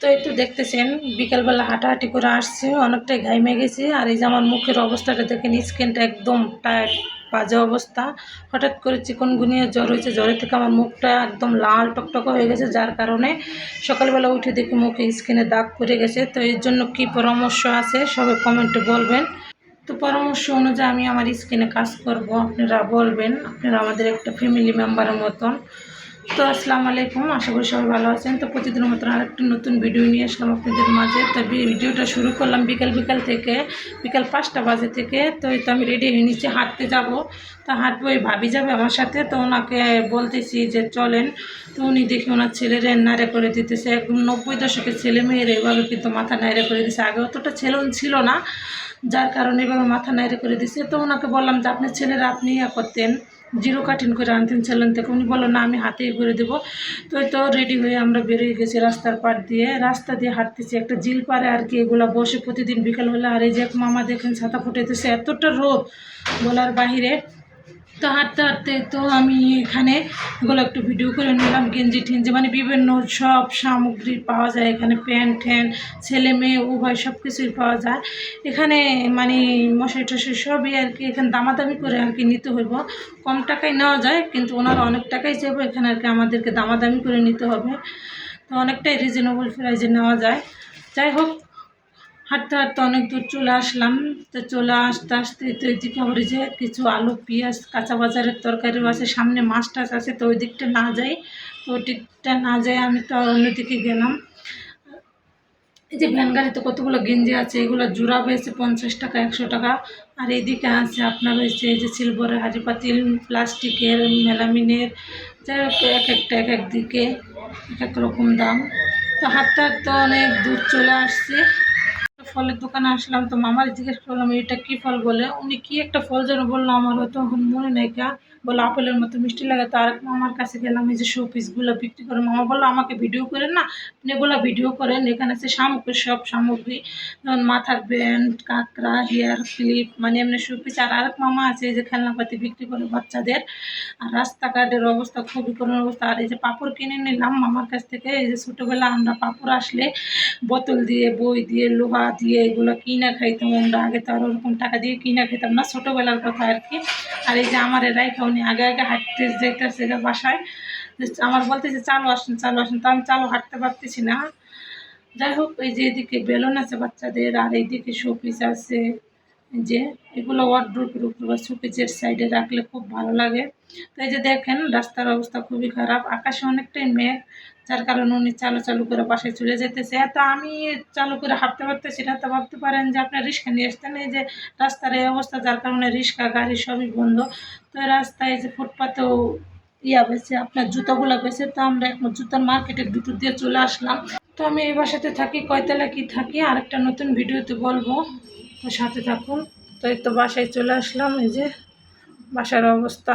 তো তো দেখতেছেন, বিকালবেলা হাঁটাহাঁটি করে আসছে, অনেকটাই ঘাইমে গেছে। আর এই যে আমার মুখের অবস্থাটা দেখেন, স্কিনটা একদম টায়ার্ড, বাজে অবস্থা। হঠাৎ করে চিকন গুনিয়ে জ্বর হয়েছে জ্বরের থেকে আমার মুখটা একদম লাল টকটক হয়ে গেছে, যার কারণে সকালবেলা উঠে দেখি মুখে স্কিনে দাগ পড়ে গেছে। তো এর জন্য কি পরামর্শ আছে সবে কমেন্টে বলবেন। তো পরামর্শ অনুযায়ী আমি আমার স্কিনে কাজ করব, আপনারা বলবেন। আপনারা আমাদের একটা ফ্যামিলি মেম্বারের মতন। তো আসসালামু আলাইকুম, আশা করি সবাই ভালো আছেন। তো প্রতিদিনের মতন আরেকটা নতুন ভিডিও নিয়ে আসলাম আপনাদের মাঝে। তো ভিডিওটা শুরু করলাম বিকাল বিকাল থেকে, বিকাল পাঁচটা বাজে থেকে। তো এই তো আমি রেডি হয়ে নিচে হাঁটতে যাব। তা হাঁটবো ওই ভাবি যাবে আমার সাথে। তো ওনাকে বলতেছি যে চলেন। তো উনি দেখি ওনার ছেলেরে নাড়ে করে দিতেছে। একদম নব্বই দশকের ছেলে মেয়েরা এভাবে কিন্তু মাথা নাড়ে করে দিছে। আগে অতটা ছেলে ছিল না, যার কারণে এভাবে মাথা নাইড়ে করে দিছে। তো ওনাকে বললাম যে, আপনার ছেলেরা আপনি ইয়া করতেন। জিরো কাটিং করে আনতেন ছিলেন থেকে উনি বলল না, আমি হাতেই করে দেবো। তো তো রেডি হয়ে আমরা বেরিয়ে গেছি রাস্তার পার দিয়ে। রাস্তা দিয়ে হাঁটতেছি, একটা জিল পারে আর কি, এগুলো বসে প্রতিদিন বিকাল হলে আর এই যে এক মামা দেখেন, ছাতা ফুটেতেছে এতটা রোদ। বলার বাহিরে তো হাঁটতে হাঁটতে তো আমি এখানে এগুলো একটু ভিডিও করে নিলাম, গেঞ্জি টেঞ্জি মানে বিভিন্ন সব সামগ্রী পাওয়া যায় এখানে, প্যান্ট ট্যান্ট ছেলে মেয়ে, উভয় সব কিছুই পাওয়া যায়। এখানে মানে মশারি টশারি সবই আর কি, এখানে দামাদামি করে আর কি নিতে হইব। কম টাকায় নেওয়া যায়, কিন্তু ওনারা অনেক টাকাই যাব এখানে আর কি আমাদেরকে দামাদামি করে নিতে হবে। তো অনেকটাই রিজনেবল প্রাইজে নেওয়া যায়। যাই হোক হাঁটতে হাঁটতে অনেক দূর চলে আসলাম। তো চলে আসতে আসতে তো এই দিকে আবার যে কিছু আলু, পেঁয়াজ, কাঁচা বাজারের তরকারিও আছে, সামনে মাছ টাছ আছে, তো ওই দিকটা না যাই। তো ওই দিকটা না যাই আমি তো অন্যদিকে গেলাম। এই যে ভ্যান গাড়িতে কতগুলো গেঞ্জি আছে, এগুলো জোড়া পেয়েছে পঞ্চাশ টাকা, একশো টাকা। আর এইদিকে আছে আপনার হয়েছে এই যে সিলভারের হাঁড়ি পাতিল প্লাস্টিকের মেলামিনের, যাই হোক, এক একটা, এক এক দিকে এক এক রকম দাম। তো হাঁটতে হাঁটতে অনেক দূর চলে আসছে। ফলের দোকানে আসলাম, তো মামার জিজ্ঞেস করলাম, এটা কি ফল? বলে, উনি কি একটা ফল যেন বলল আমার হয়তো এখন মনে নেই কা। বলে, আপেলের মতো মিষ্টি লাগে। তো আরেক মামার কাছে গেলাম, এই যে শো পিসগুলো বিক্রি করে। মামা বলল, আমাকে ভিডিও করেন না? আপনি এগুলো ভিডিও করেন। এখানে আছে সামগ্রী, সব সামগ্রী। যেমন মাথার ব্যান্ড, কাঁকড়া হেয়ার ক্লিপ মানে এমনি শো পিস আর আরেক মামা আছে, এই যে খেলনাপাতি বিক্রি করে বাচ্চাদের। আর রাস্তাঘাটের অবস্থা খুবই করুণ অবস্থা। আর এই যে পাপড় কিনে নিলাম মামার কাছ থেকে। এই যে ছোটোবেলা আমরা পাপড় আসলে বোতল দিয়ে, বই দিয়ে, লোহা দিয়ে এগুলো কিনা খাইতাম। আমরা আগে তো আর ওরকম টাকা দিয়ে কিনা খাইতাম না, ছোটোবেলার কথা আর কি। আর এই যে আমার রাইখা উনি আগে আগে হাঁটতে যেতেছে যে বাসায়। আমার বলতেছে, চালু আসুন চালু আসুন। তো আমি চালু হাঁটতে পারতেছি না। যাই হোক এই যে এদিকে বেলুন আছে বাচ্চাদের, আর এইদিকে শোপিস আছে। যে এগুলো ওয়ার্ড্রোপের উপর বা শোপিসের সাইডে রাখলে খুব ভালো লাগে। তো এই যে দেখেন, রাস্তার অবস্থা খুবই খারাপ। আকাশে অনেকটাই মেঘ, যার কারণে উনি চালু চালু করে বাসায় চলে যেতেছে তো আমি চালু করে হাঁটতে পারতেছি না তো ভাবতে পারেন যে আপনার রিক্সা নিয়ে আসতেন। এই যে রাস্তার এই অবস্থা, যার কারণে রিক্সা, গাড়ি সবই বন্ধ। তো রাস্তায় যে ফুটপাতেও ইয়া বেছে আপনার জুতোগুলো বেছে তো আমরা এখন জুতার মার্কেটে দুটো দিয়ে চলে আসলাম। তো আমি এই বাসাতে থাকি, কয়তলা কি থাকি, আরেকটা নতুন ভিডিওতে বলব। তো সাথে থাকুন। তো এই তো বাসায় চলে আসলাম, এই যে বাসার অবস্থা।